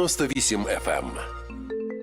98 FM.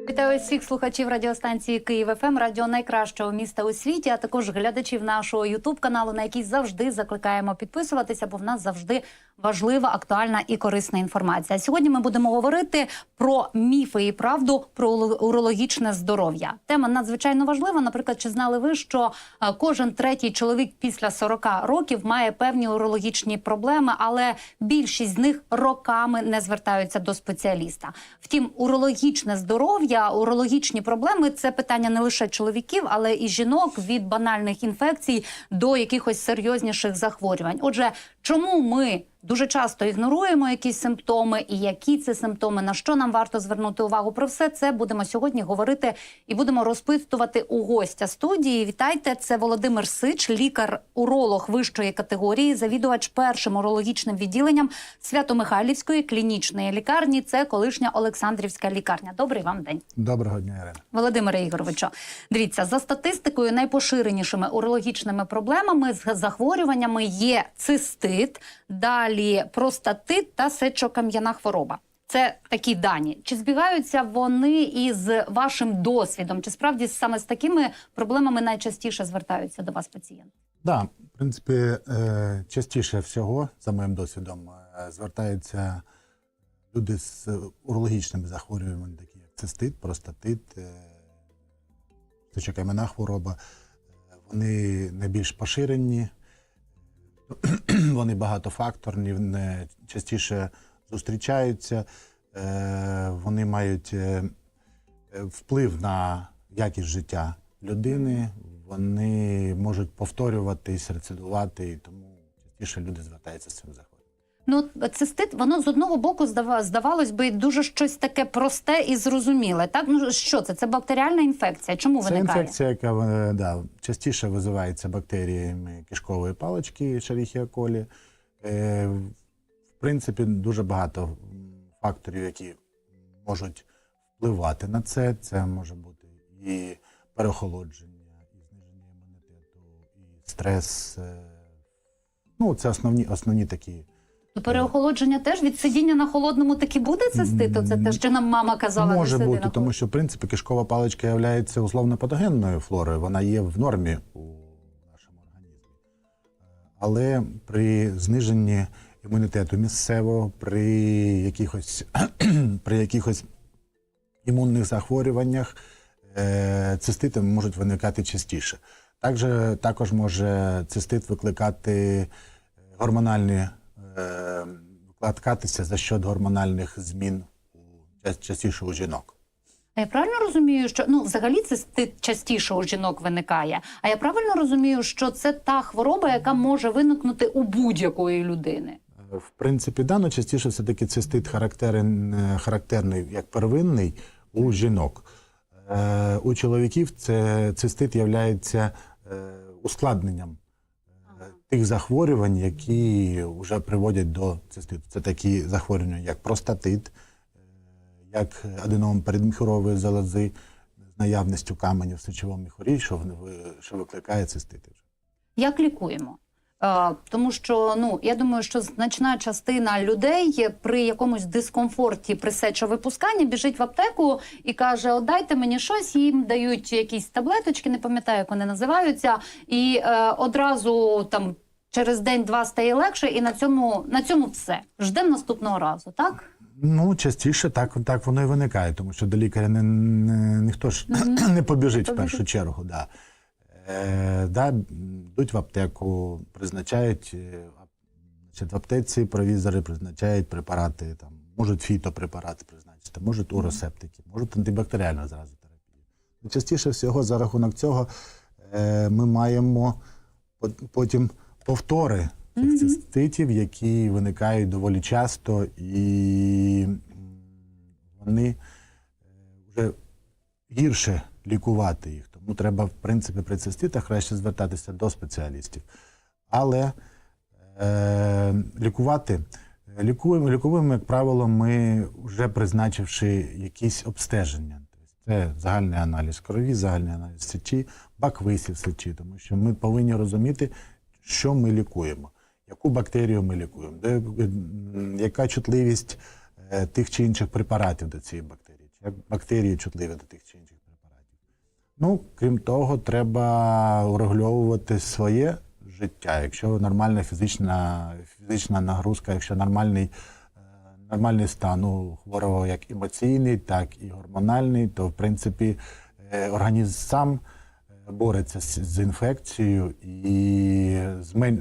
Вітаю всіх слухачів радіостанції Київ ФМ, радіо найкращого міста у світі, а також глядачів нашого Ютуб каналу, на який завжди закликаємо підписуватися, бо в нас завжди важлива, актуальна і корисна інформація. Сьогодні ми будемо говорити про міфи і правду про урологічне здоров'я. Тема надзвичайно важлива. Наприклад, чи знали ви, що е, кожен третій чоловік після 40 років має певні урологічні проблеми, але більшість з них роками не звертаються до спеціаліста. Втім, урологічне здоров'я, урологічні проблеми це питання не лише чоловіків, але і жінок від банальних інфекцій до якихось серйозніших захворювань. Отже, чому ми дуже часто ігноруємо якісь симптоми, і які це симптоми, на що нам варто звернути увагу? Про все це будемо сьогодні говорити і будемо розпитувати у гостя студії. Вітайте, це Володимир Сич, лікар-уролог вищої категорії, завідувач першим урологічним відділенням Свято-Михайлівської клінічної лікарні. Це колишня Олександрівська лікарня. Добрий вам день. Доброго дня, Ірина. Володимире Ігоровичу, дивіться за статистикою, найпоширенішими урологічними проблемами з захворюваннями є цистит, далі простатит та сечокам'яна хвороба. Це такі дані. Чи збігаються вони із вашим досвідом? Чи справді саме з такими проблемами найчастіше звертаються до вас пацієнти? Да, в принципі, е, частіше всього, за моїм досвідом, е, звертаються люди з урологічними захворюваннями, такі як цистит, простатит, е, сечокам'яна хвороба. Вони найбільш поширені, вони багатофакторні, вони частіше зустрічаються, е, вони мають е, е, вплив на якість життя людини, вони можуть повторюватись, рецидувати, і тому частіше люди звертаються з цим захворюванням. Ну, цистит, воно з одного боку здава- здавалось би дуже щось таке просте і зрозуміле. Так, ну що це? Це бактеріальна інфекція. Чому Це виникає? інфекція, яка е, да, частіше визивається бактеріями кишкової палички Шеріхія колі. Е, в принципі, дуже багато факторів, які можуть впливати на це. Це може бути і переохолодження, і зниження імунітету, і стрес. е, Ну, це основні, основні такі. Переохолодження теж від сидіння на холодному таки буде циститу? Це те, що нам мама казала. Може бути, на тому що в принципі кишкова паличка є условно патогенною флорою, вона є в нормі у нашому організмі. Але при зниженні імунітету місцевого, при якихось, при якихось імунних захворюваннях е, цистити можуть виникати частіше. Також, також може цистит викликати гормональні е, викликатися за счет гормональних змін частіше у жінок. А я правильно розумію, що ну взагалі цистит частіше у жінок виникає. А я правильно розумію, що це та хвороба, яка може виникнути у будь-якої людини. Е, В принципі, да, но частіше все-таки цистит характерен, характерний як первинний у жінок. Е, у чоловіків це цистит є ускладненням е, тих захворювань, які вже приводять до циститу. Це такі захворювання, як простатит, е, як аденом передміхорової залози з наявністю каменів в сечовому міхурі, що викликає цистити. Як лікуємо? Тому що ну я думаю, що значна частина людей при якомусь дискомфорті при сечовипусканні біжить в аптеку і каже: дайте мені щось, їм дають якісь таблеточки, не пам'ятаю, як вони називаються, і е, одразу там через день-два стає легше, і на цьому на цьому все. Ждемо наступного разу, так? Ну, частіше так, так воно і виникає, тому що до лікаря не, не, ніхто ж не побіжить в першу чергу. Да. Е, да, йдуть в аптеку, призначають е, значить, в аптеці провізори призначають препарати, там, можуть фітопрепарати призначити, можуть уросептики, можуть антибактеріальну зразу терапію. Ну, Частіше всього за рахунок цього е, ми маємо пот- потім повтори цих циститів, які виникають доволі часто, і вони е, вже гірше лікувати їх. Тому треба, в принципі, при циститах краще звертатися до спеціалістів. Але е, лікувати. Лікуємо, лікуємо, як правило, ми вже призначивши якісь обстеження. Це загальний аналіз крові, загальний аналіз сечі, баквисів сечі, тому що ми повинні розуміти, що ми лікуємо, яку бактерію ми лікуємо, де, яка чутливість е, тих чи інших препаратів до цієї бактерії, як бактерії чутливі до тих чи інших. Ну, крім того, треба урегульовувати своє життя. Якщо нормальна фізична, фізична нагрузка, якщо нормальний, е, нормальний стан у хворого як емоційний, так і гормональний, то в принципі е, організм сам е, бореться з, з інфекцією і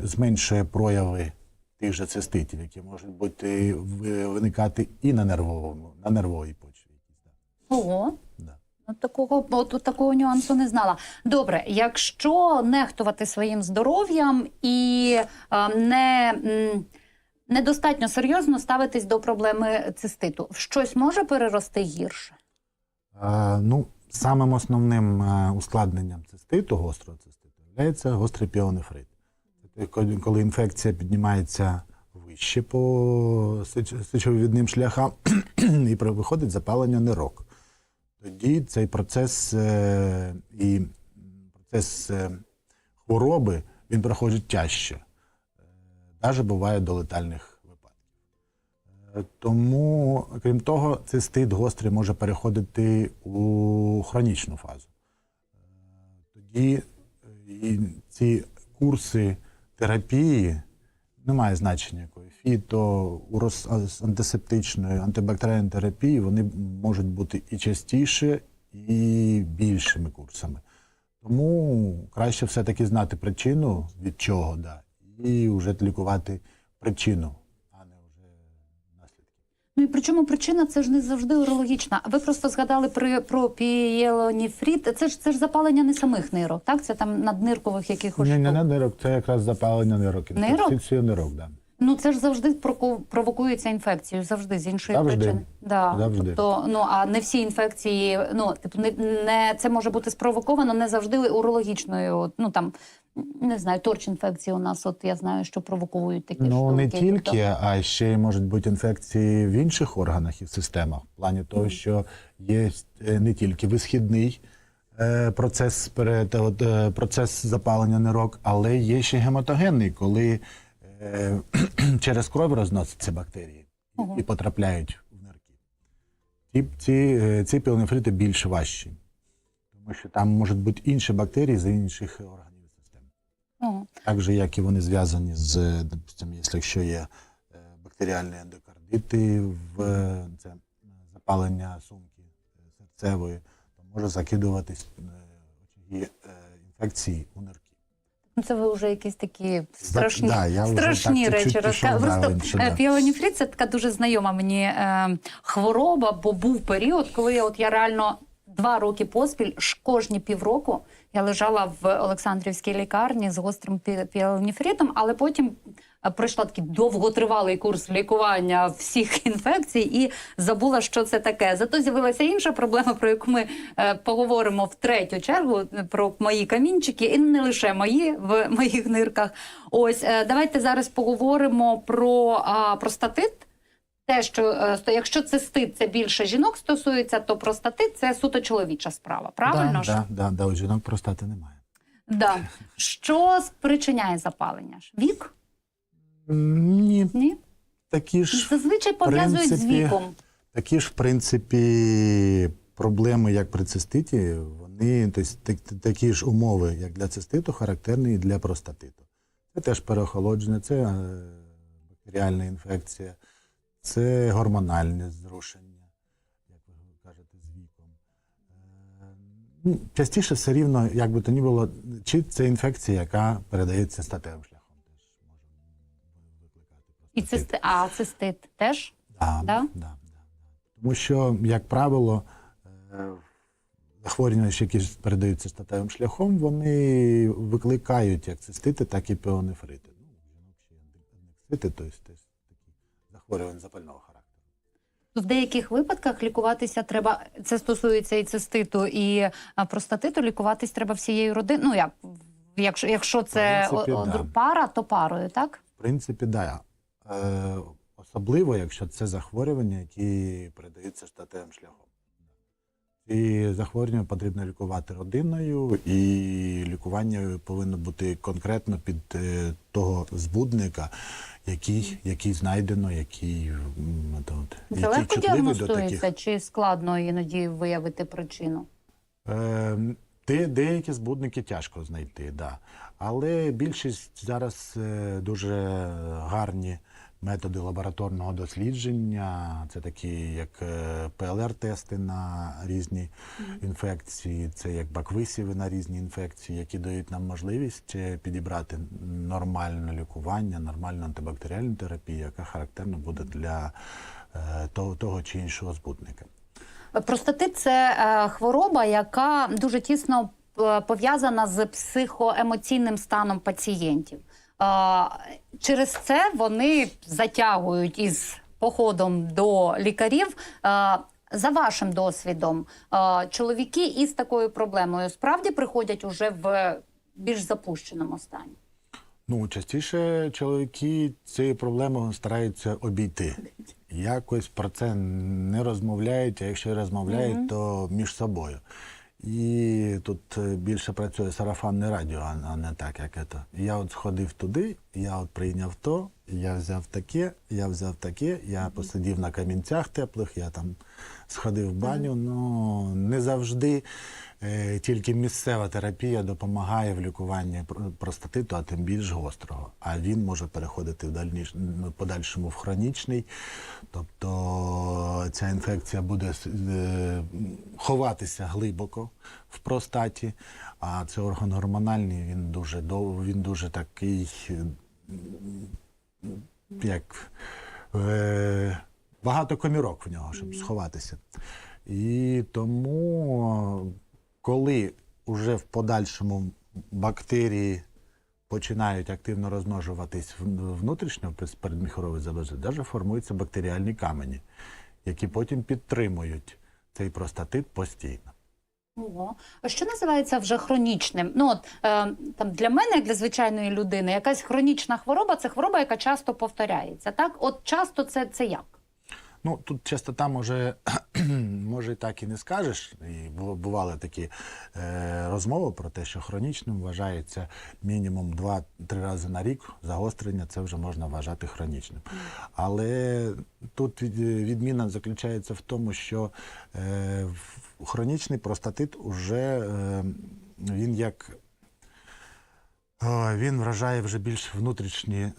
зменшує прояви тих же циститів, які можуть бути виникати і на нервовому, на нервовій почві. Ого. Да. Ну, Такого от, такого нюансу не знала. Добре, якщо нехтувати своїм здоров'ям і е, не, недостатньо серйозно ставитись до проблеми циститу, щось може перерости гірше? Е, ну, самим основним е, ускладненням циститу, гострого циститу, є гострий піонефрит. Коли- інфекція піднімається вище по сечовивідним шляхам і виходить запалення нирок. Тоді цей процес е, і процес е, хвороби він проходить тяжче. Навіть буває до летальних випадків. Е, Тому, крім того, цистит гострий може переходити у хронічну фазу. Е, Тоді е, і ці курси терапії немає значення якої. Фіто, урос, антисептичної, антибактеріальної терапії, вони можуть бути і частіше, і більшими курсами. Тому краще все-таки знати причину, від чого, да, і вже лікувати причину, а не вже наслідки. Ну і причому причина це ж не завжди урологічна. Ви просто згадали при про пієлоніфрит. Це ж це ж запалення не самих нирок, так? Це там надниркових якихось Ні, не на нирок, це якраз запалення нирок. Нирок? Інфекцію нирок, да. Ну це ж завжди провокується інфекцією, завжди з іншої Завжди. причини. Да. Завжди. Тобто, ну а не всі інфекції, ну типу, не, не це може бути спровоковано не завжди урологічною. Ну там не знаю, торч інфекції у нас. От я знаю, що провокують такі Ну штуки. не Тобто, тільки, а ще й можуть бути інфекції в інших органах і системах, в плані того, що є е, не тільки висхідний е, процес е, процес запалення нирок, але є ще гематогенний, коли е, через кров розносяться бактерії Ого. і потрапляють в нирки. Ці, ці, е, ці піонефрити більш важчі, тому що там можуть бути інші бактерії з інших органів і систем. Ого. Так же, як і вони зв'язані з, допустим, якщо є е, бактеріальні ендокардити, в це запалення сумки серцевої, то може закидуватись очаги інфекції Це ви вже якісь такі страшні, да, я страшні так речі пішов Просто що е, да. це така дуже знайома мені е, хвороба, бо був період, коли я, от я реально два роки поспіль, ж кожні півроку я лежала в Олександрівській лікарні з гострим пі- піелоніфритом, але потім пройшла такий довготривалий курс лікування всіх інфекцій і забула, що це таке. Зато з'явилася інша проблема, про яку ми е, поговоримо в третю чергу е, про мої камінчики, і не лише мої в моїх нирках. Ось е, давайте зараз поговоримо про простатит. Те, що якщо цистит це більше жінок стосується, то простатит це суто чоловіча справа. Правильно да, ж? да, да, да, у жінок простати немає. Да. Що спричиняє запалення? Вік? Ні, Ні? такі ж Зазвичай пов'язують з віком. Такі ж, в принципі, проблеми, як при циститі, вони тобто, такі ж умови, як для циститу, характерні і для простатиту. Це теж переохолодження, це е, бактеріальна інфекція, це гормональне зрушення, як ви кажете, з віком. Е, Частіше все рівно, як би то ні було, чи це інфекція, яка передається статевим шляхом, І цисти... А цистит теж? Да, Да? да? Тому що, як правило, е, захворювання, які передаються статевим шляхом, вони викликають як цистити, так і піонефрити. Ну, ще аднексити, тобто теж такі захворювання запального характеру. В деяких випадках лікуватися треба. Це стосується і циститу, і простатиту. Лікуватись треба всією родиною. Ну як якщо, якщо це принципі, о- о- да. пара, то парою, так? В принципі, да. Е, особливо, якщо це захворювання, які передаються статевим шляхом. І захворювання потрібно лікувати родиною, і лікування повинно бути конкретно під е, того збудника, який, який знайдено, який, от, от, Це легко діагностується чи складно іноді виявити причину? Е, де, деякі збудники тяжко знайти, да. але більшість зараз е, дуже гарні методи лабораторного дослідження. Це такі, як е, ПЛР-тести на різні інфекції, це як баквисіви на різні інфекції, які дають нам можливість е, підібрати нормальне лікування, нормальну антибактеріальну терапію, яка характерна буде для е, того, чи іншого збудника. Простатит це е, хвороба, яка дуже тісно е, пов'язана з психоемоційним станом пацієнтів. Через це вони затягують із походом до лікарів. За вашим досвідом, чоловіки із такою проблемою справді приходять уже в більш запущеному стані. Ну, частіше чоловіки цією проблемою стараються обійти. Якось про це не розмовляють, а якщо розмовляють, то між собою. І тут е, більше працює сарафанне радіо, а не так, як це. Я от сходив туди, я от прийняв то, я взяв таке, я взяв таке, я посидів на камінцях теплих, я там сходив в баню. Ну не завжди тільки місцева терапія допомагає в лікуванні пр- простатиту, а тим більш гострого. А він може переходити в дальніш, ну, подальшому в хронічний. Тобто ця інфекція буде е, ховатися глибоко в простаті, а це орган гормональний, він дуже дов, він дуже такий, е, як е, багато комірок в нього, щоб сховатися. І тому, коли вже в подальшому бактерії починають активно розмножуватись внутрішньо з передміхорової залози, навіть формуються бактеріальні камені, які потім підтримують цей простатит постійно. Ого. Що називається вже хронічним? Ну от е, там для мене, як для звичайної людини, якась хронічна хвороба це хвороба, яка часто повторяється. Так, от часто це, це як? Ну, тут частота може, може і так і не скажеш. І бували такі е, розмови про те, що хронічним вважається мінімум 2-3 рази на рік загострення, це вже можна вважати хронічним. Але тут відміна заключається в тому, що е, хронічний простатит уже е, він як Він вражає вже більш внутрішні, е,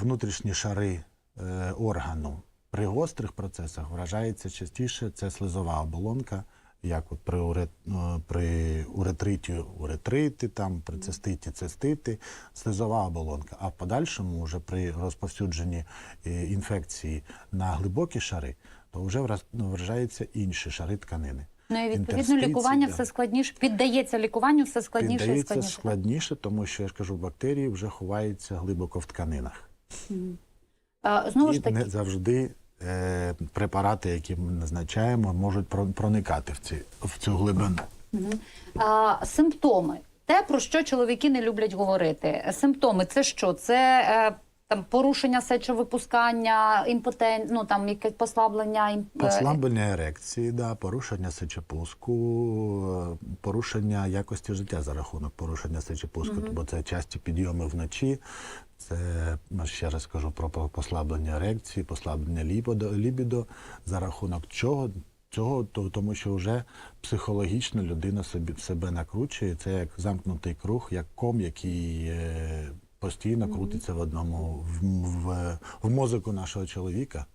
внутрішні шари е, органу. При гострих процесах вражається частіше це слизова оболонка, як от при, уре, е, при уретриті уретрити, там, при циститі цистити, слизова оболонка. А в подальшому, вже при розповсюдженні е, інфекції на глибокі шари, то вже ну, вражаються інші шари тканини. Ну і відповідно лікування все складніше, піддається лікуванню все складніше і Піддається складніше. складніше, тому що я ж кажу, бактерії вже ховаються глибоко в тканинах. Е, Знову І ж таки, не завжди препарати, які ми назначаємо, можуть про- проникати в, ці, в цю глибину. А, симптоми. Те, про що чоловіки не люблять говорити. Симптоми це що? Це е, там порушення сечовипускання, імпотен... ну там якесь послаблення ім... е, Послаблення ерекції, да, порушення сечопуску, е, порушення якості життя за рахунок порушення сечопуску, бо це часті підйоми вночі. Це ну, ще раз кажу про послаблення ерекції, послаблення лібідо, лібідо за рахунок чого. Цього то- тому, що вже психологічно людина собі себе накручує. Це як замкнутий круг, як ком, який е, постійно крутиться в одному в, в, в мозоку нашого чоловіка.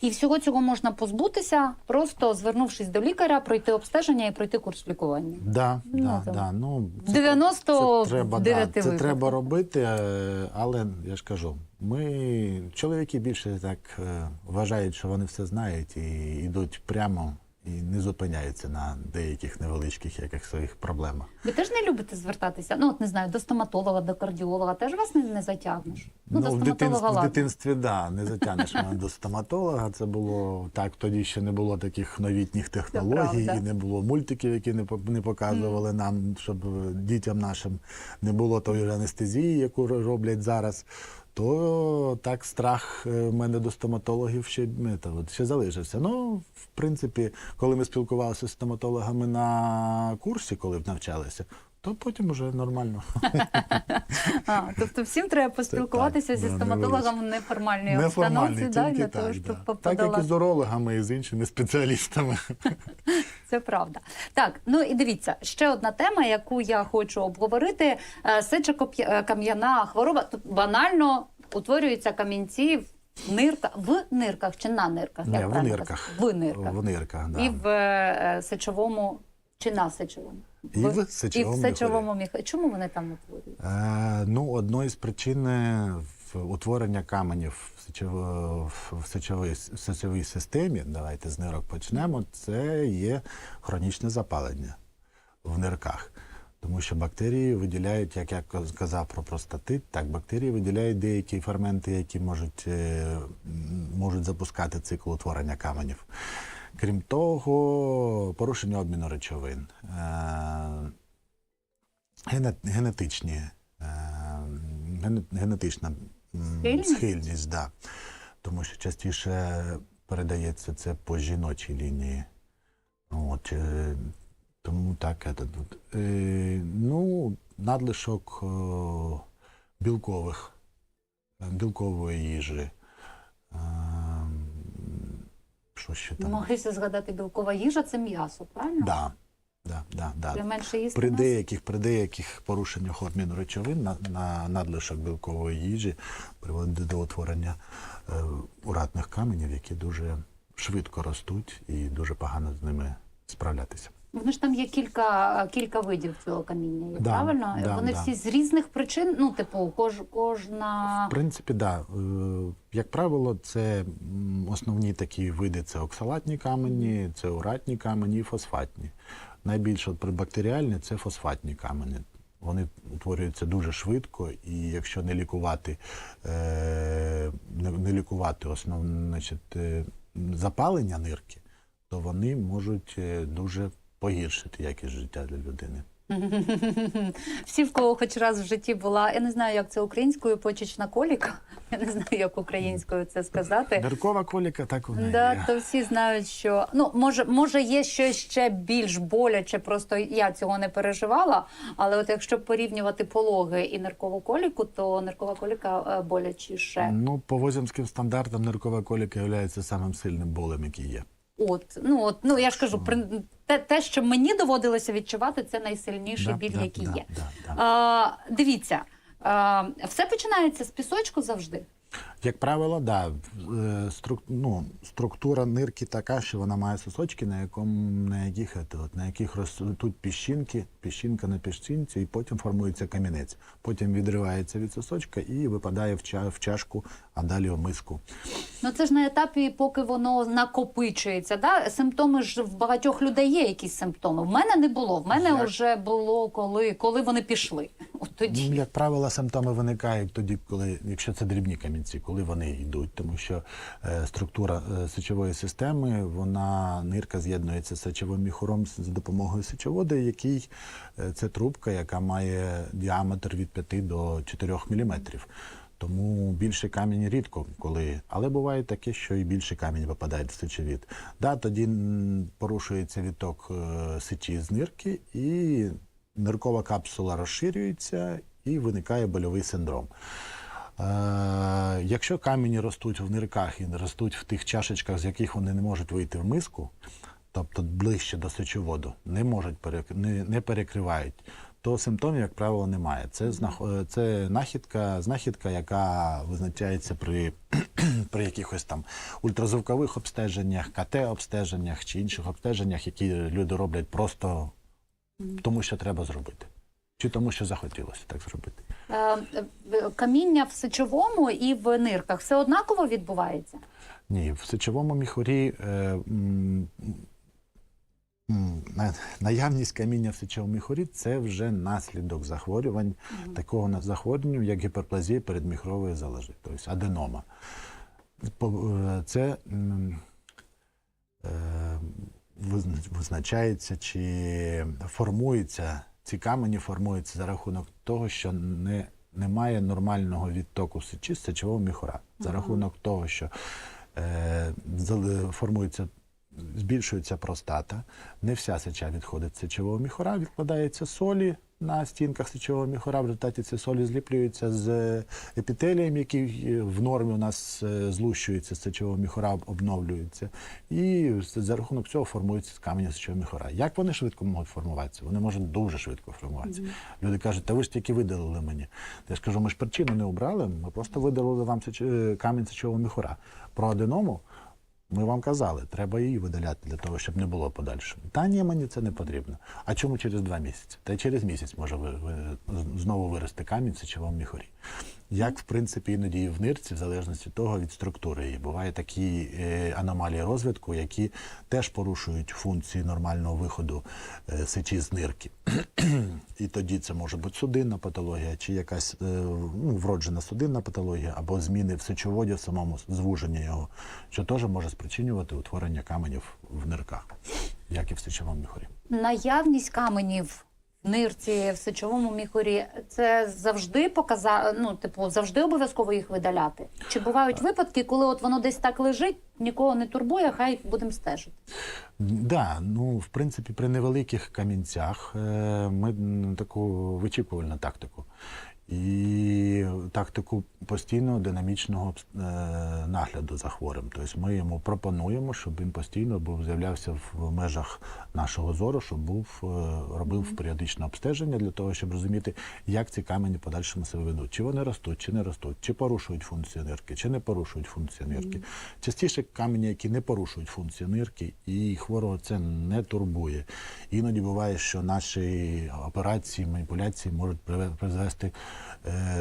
І всього цього можна позбутися, просто звернувшись до лікаря, пройти обстеження і пройти курс лікування. Да, Ну, да, там, да. Ну, 90 це треба, да, це треба робити, е, але я ж кажу, ми, чоловіки більше так е, вважають, що вони все знають і йдуть прямо і не зупиняються на деяких невеличких яких своїх проблемах. Ви теж не любите звертатися? Ну, от не знаю, до стоматолога, до кардіолога, теж вас не, не затягнеш. Ну, до в, дитинстві, в дитинстві да, не затягнеш мене до стоматолога. Це було так. Тоді ще не було таких новітніх технологій, і не було мультиків, які не не показували нам, щоб дітям нашим не було тої анестезії, яку роблять зараз. То так страх е, в мене до стоматологів ще, та, от, ще залишився. Ну, в принципі, коли ми спілкувалися з стоматологами на курсі, коли навчалися, то потім вже нормально. А, тобто всім треба поспілкуватися так, зі да, стоматологом в неформальній обстановці, да, для того, щоб да. так, як і з урологами, і з іншими спеціалістами. Це правда. Так, ну і дивіться, ще одна тема, яку я хочу обговорити: Е, сечокам'яна хвороба. Тут банально утворюються камінці в нирках, в нирках чи на нирках? Як в нирках. В нирках. В нирках, да. І в е, сечовому чи на сечовому? І в сечовому і в сечовому міхурі. Чому вони там утворюються? Е, ну, одною з причин е, в утворення каменів в, сечовій, в сечовій системі, давайте з нирок почнемо, це є хронічне запалення в нирках. Тому що бактерії виділяють, як я каз- казав про простатит, так бактерії виділяють деякі ферменти, які можуть, е, можуть запускати цикл утворення каменів. Крім того, порушення обміну речовин. Е, генетичні, е, генетична Схильність? схильність да. тому що частіше передається це по жіночій лінії. От, е, тому так, тут. Е, ну, надлишок е, білкових, е, білкової їжі. Е, що ще там? Могли згадати білкова їжа це м'ясо, правильно? Да, да, да, да. Менше їсти. При деяких, при деяких порушеннях обміну речовин на, на надлишок білкової їжі приводить до утворення е, уратних каменів, які дуже швидко ростуть і дуже погано з ними справлятися. Вони ж там є кілька, кілька видів цього каміння, Да, правильно? да, Вони да. всі з різних причин, ну, типу, кож, кожна. В принципі, да. Е, Як правило, це основні такі види це оксалатні камені, це уратні камені і фосфатні. Найбільше от прибактеріальні це фосфатні камені. Вони утворюються дуже швидко, і якщо не лікувати, е, не, не лікувати основне, значить, е, запалення нирки, то вони можуть е, дуже погіршити якість життя для людини. Всі, в кого хоч раз в житті була, я не знаю, як це українською почечна коліка. Я не знаю, як українською це сказати. Ниркова коліка так вона і Да, то всі знають, що ну може, може, є щось ще більш боляче, просто я цього не переживала. Але от якщо порівнювати пологи і ниркову коліку, то ниркова коліка е, болячіше. Ну, по возімським стандартам ниркова коліка є самим сильним болем, який є. От ну от ну я ж кажу, при те, те, що мені доводилося відчувати, це найсильніший Да, біль, да, який да, є. да, да. А, дивіться, а, все починається з пісочку завжди. Як правило, да, е, струк, ну, структура нирки така, що вона має сосочки, на, якому, на, яких, це, от, на яких ростуть піщинки, піщинка на піщинці, і потім формується камінець. Потім відривається від сосочка і випадає в, ча, в чашку, а далі в миску. Ну це ж на етапі, поки воно накопичується. Да? Симптоми ж в багатьох людей є якісь симптоми. В мене не було. В мене вже було коли, коли вони пішли. От тоді. Ну, як правило, симптоми виникають тоді, коли, якщо це дрібні камінці, коли вони йдуть, тому що е, структура е, сечової системи, вона нирка з'єднується з сечовим міхуром за допомогою сечоводу, який е, це трубка, яка має діаметр від 5 до 4 міліметрів. Тому більше камінь рідко коли, але буває таке, що і більше камінь випадає в сечовід. Да, тоді порушується відток е, сечі з нирки, і ниркова капсула розширюється і виникає больовий синдром. Е, якщо камені ростуть в нирках і ростуть в тих чашечках, з яких вони не можуть вийти в миску, тобто ближче до сечоводу, не можуть не, не перекривають, то симптомів, як правило, немає. Це, е, це нахідка, знахідка, яка визначається при, при якихось там ультразвукових обстеженнях, КТ-обстеженнях чи інших обстеженнях, які люди роблять просто тому, що треба зробити. Чи тому, що захотілося так зробити. Е, каміння в сечовому і в нирках все однаково відбувається. Ні, в сечовому міхурі е, наявність каміння в сечовому міхурі це вже наслідок захворювань, такого захворювання, як гіперплазія передміхрової залежи, тобто аденома. Е, Це е, визначається чи формується, ці камені формуються за рахунок того, що не немає нормального відтоку сечі з сечового міхура. За рахунок того, що е, формується, збільшується простата, не вся сеча відходить з сечового міхура, відкладається солі на стінках сечового міхура. В результаті ці солі зліплюються з епітелієм, який е, в нормі у нас е, злущується з сечового міхура, об- обновлюється. І за рахунок цього формується каміння сечового міхура. Як вони швидко можуть формуватися? Вони можуть дуже швидко формуватися. Люди кажуть, та ви ж тільки видалили мені. Я ж кажу, ми ж причину не обрали, ми просто видалили вам е, камінь сечового міхура. Про аденому ми вам казали, треба її видаляти для того, щоб не було подальшого. Та ні, мені це не потрібно. А чому через два місяці? Та й через місяць може ви, ви- знову вирости камінь в сечовому міхурі. Як, в принципі, іноді в нирці, в залежності того від структури її. Бувають такі е, аномалії розвитку, які теж порушують функції нормального виходу е, сечі з нирки. І тоді це може бути судинна патологія, чи якась е, ну, вроджена судинна патологія, або зміни в сечоводі в самому звуження його, що теж може спричинювати утворення каменів в нирках, як і в сечовому міхурі. Наявність каменів нирці, в сечовому міхурі, це завжди показа... ну, типу, завжди обов'язково їх видаляти. Чи бувають випадки, коли от воно десь так лежить, нікого не турбує, хай будемо стежити. Да, ну в принципі, при невеликих камінцях е, ми таку вичікувальну тактику. І тактику постійного динамічного е, нагляду за хворим. Тобто ми йому пропонуємо, щоб він постійно був з'являвся в межах нашого зору, щоб був е, робив періодичне обстеження для того, щоб розуміти, як ці камені подальшому себе ведуть. Чи вони ростуть, чи не ростуть, чи порушують функцію нирки, чи не порушують функцію нирки. Частіше камені, які не порушують функцію нирки, і хворого це не турбує. Іноді буває, що наші операції, маніпуляції можуть призвести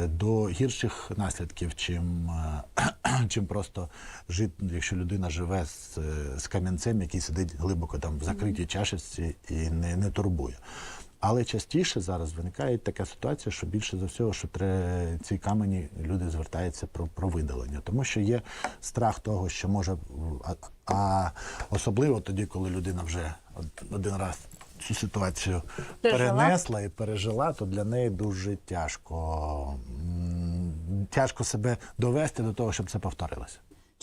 до гірших наслідків, чим, е, чим просто жити, якщо людина живе з, е, з камінцем, який сидить глибоко там в закритій чашечці і не, не турбує. Але частіше зараз виникає така ситуація, що більше за всього, що треба ці камені люди звертаються про, про видалення, тому що є страх того, що може а, а особливо тоді, коли людина вже один раз цю ситуацію Пережила. перенесла і пережила, то для неї дуже тяжко. Тяжко себе довести до того, щоб це повторилося.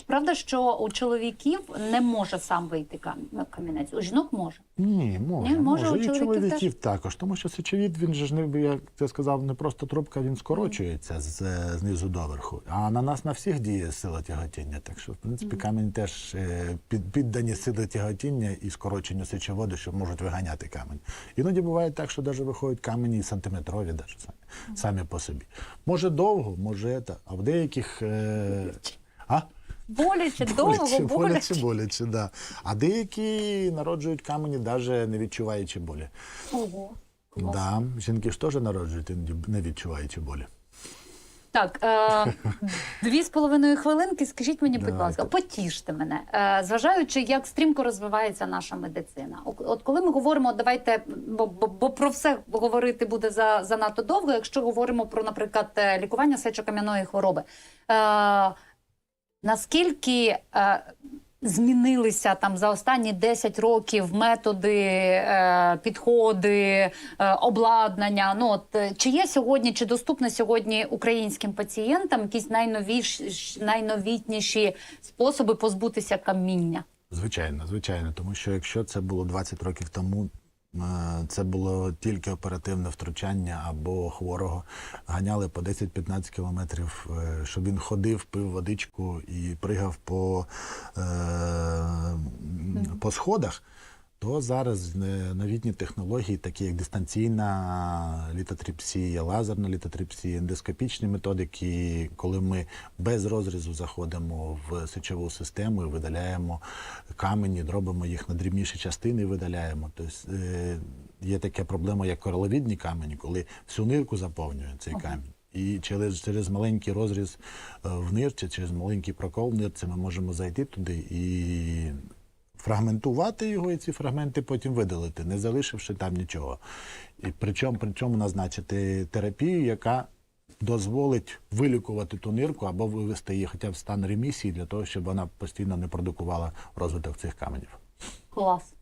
Правда, що у чоловіків не може сам вийти кам- камінець? У жінок може. Ні, може, Ні, може, у І чоловіків чоловіків також. Тому що сечовід, він же ж не як ти сказав, не просто трубка, він скорочується з, знизу до верху. А на нас на всіх діє сила тяготіння. Так що, в принципі, камінь теж е, під, піддані сили тяготіння і скороченню сечоводу, що можуть виганяти камінь. Іноді буває так, що навіть виходять камені сантиметрові, даже самі, самі по собі. Може довго, може це, а в деяких. Е, а? Боляче, довго, боляче, боляче. боляче, да. А деякі народжують камені, навіть не відчуваючи болі. Ого. Да, жінки ж теж народжують не відчуваючи болі. Так, е, дві з половиною хвилинки. Скажіть мені, будь ласка, потіште мене, е, зважаючи, як стрімко розвивається наша медицина. От коли ми говоримо, давайте, бо, бо, бо про все говорити буде за занадто довго. Якщо говоримо про, наприклад, е, лікування сечокам'яної хвороби, е, наскільки е, змінилися там за останні 10 років методи, е, підходи, е, обладнання? Ну от е, чи є сьогодні, чи доступно сьогодні українським пацієнтам якісь найновіші, найновітніші способи позбутися каміння? Звичайно, звичайно, тому що якщо це було 20 років тому, це було тільки оперативне втручання або хворого ганяли по 10-15 кілометрів, е, щоб він ходив, пив водичку і пригав по, е, по сходах. То зараз новітні технології, такі як дистанційна літотріпсія, лазерна літотріпсія, ендоскопічні методики, коли ми без розрізу заходимо в сечову систему і видаляємо камені, робимо їх на дрібніші частини, і видаляємо. Тобто е, є така проблема, як кораловідні камені, коли всю нирку заповнює цей камінь. І через, через маленький розріз е, в нирці, через маленький прокол в нирці ми можемо зайти туди і фрагментувати його, і ці фрагменти потім видалити, не залишивши там нічого. І причому, причому назначити терапію, яка дозволить вилікувати ту нирку або вивести її хоча б в стан ремісії для того, щоб вона постійно не продукувала розвиток цих каменів. Клас.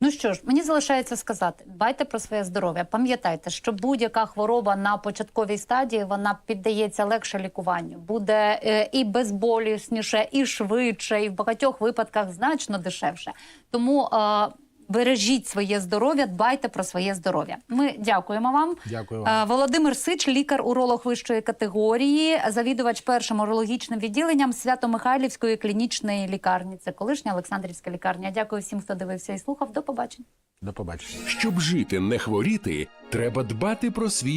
Ну що ж, мені залишається сказати: дбайте про своє здоров'я. Пам'ятайте, що будь-яка хвороба на початковій стадії вона піддається легше лікуванню, буде е, і безболісніше, і швидше, і в багатьох випадках значно дешевше. Тому е, бережіть своє здоров'я, дбайте про своє здоров'я. Ми дякуємо вам. Дякую вам. Е, Володимир Сич, лікар-уролог вищої категорії, завідувач першим урологічним відділенням Свято-Михайлівської клінічної лікарні. Це колишня Олександрівська лікарня. Дякую всім, хто дивився і слухав. До побачення. До побачення. Щоб жити, не хворіти, треба дбати про свій